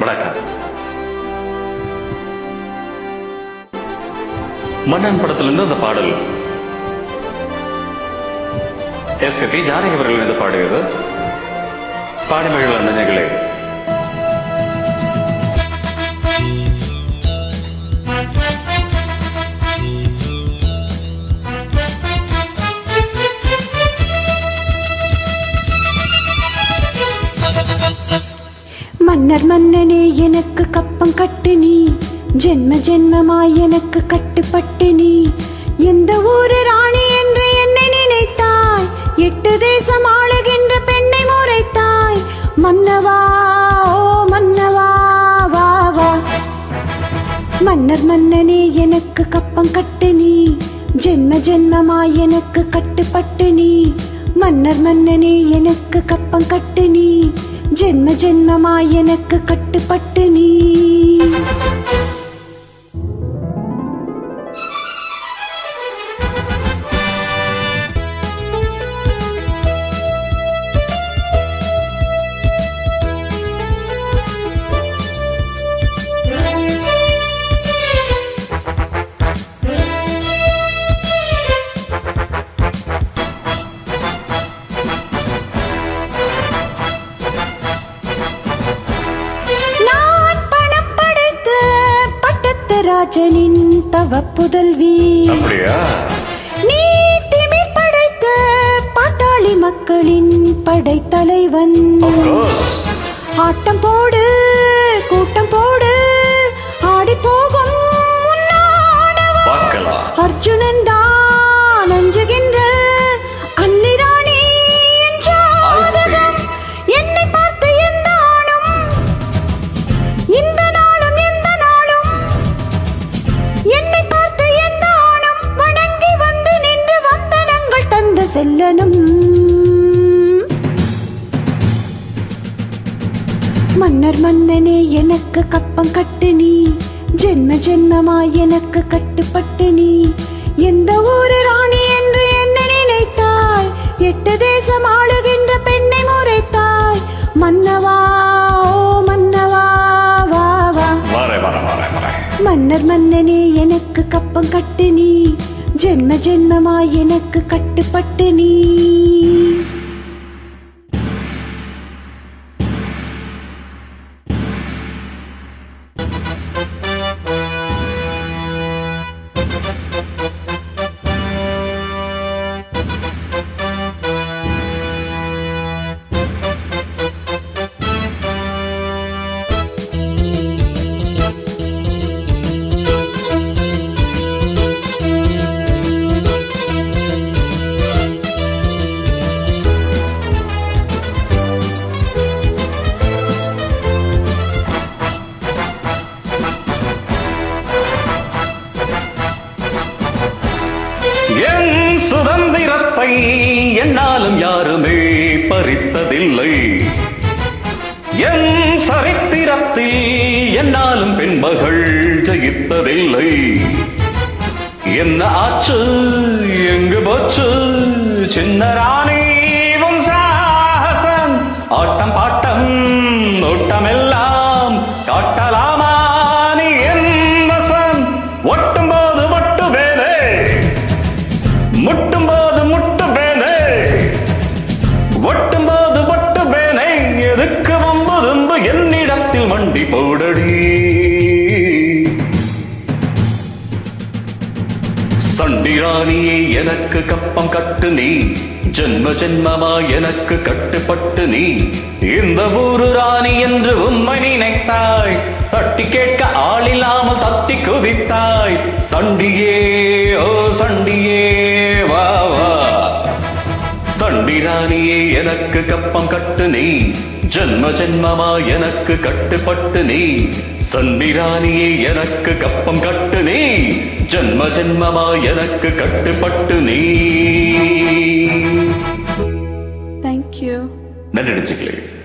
வணக்கம். மன்னன் படத்திலிருந்து அந்த பாடல். எஸ் கே ஜானகி அவர்கள் இந்த பாடுகிறது பாடிமழை நெஞ்சங்களே. மன்னர் மன்னனே எனக்கு கப்பம் கட்டு நீ. ஜென்ம ஜென்மமாய் எனக்கு கட்டுப்பட்டு நீ. எந்த ஊரு ராணி என்று என்னை நினைத்தாய். எட்டு தேசம் ஆளுகின்ற பெண்ணை முறைத்தாய். மன்னவா ஓ மன்னவா வா வா. மன்னர் மன்னனே எனக்கு கப்பம் கட்டு நீ. ஜென்ம ஜென்மமாய் எனக்கு கட்டுப்பட்டு நீ. மன்னர் மன்னனே எனக்கு கப்பம் கட்டு நீ. ஜென்ம ஜென்மமாய் எனக்கு கட்டுப்பட்டு நீ. பட்டத்து ராஜனின் தவ புதல்வி நீ திமிர் படைத்த பாட்டாளி மக்களின் படைத்தலைவன். ஆட்டம் போடு கூட்டம் போடு ஆடி போகும் செல்லனும் மன்னர் மன்னனே எனக்கு கப்பம் கட்டு நீ. ஜென்ம ஜென்மமாய் எனக்கு கட்டுப்பட்டு நீ. எந்த ஊரு ராணி என்று என்ன நினைத்தாய். எட்டு தேசம் ஆளுகின்ற பெண்ணை முறைத்தாய். மன்னவா ஓ மன்னவா வா வா. மன்னர் மன்னனே எனக்கு கப்பம் கட்டு நீ. ஜென்ம ஜென்மமாய் எனக்கு கட்டுப்பட்டு நீ. என் சுதந்திரத்தை என்னாலும் யாருமே பறித்ததில்லை. என் சரித்திரத்தில் என்னாலும் பெண்மகள் ஜெயித்ததில்லை. என்ன ஆச்சு? எங்கு போச்சு? சின்ன சண்டிராணியே எனக்கு கப்பம் கட்டு நீ. ஜென்ம ஜென்மமா எனக்கு கட்டுப்பட்டு நீ. இந்த ஊரு ராணி என்று உண்மை நினைத்தாய். தட்டி கேட்க ஆளில்லாமல் தத்தி குதித்தாய் சண்டியே ஓ சண்டியே சண்டிராணியே எனக்கு கப்பம் கட்டு நீ. ஜென்ம ஜென்மமா எனக்கு கட்டுப்பட்டு நீ. சண்டிராணியே எனக்கு கப்பம் கட்டு நீ. ஜென்ம ஜென்மமா எனக்கு கட்டுப்பட்டு நீ. தேங்க்யூ நன்றி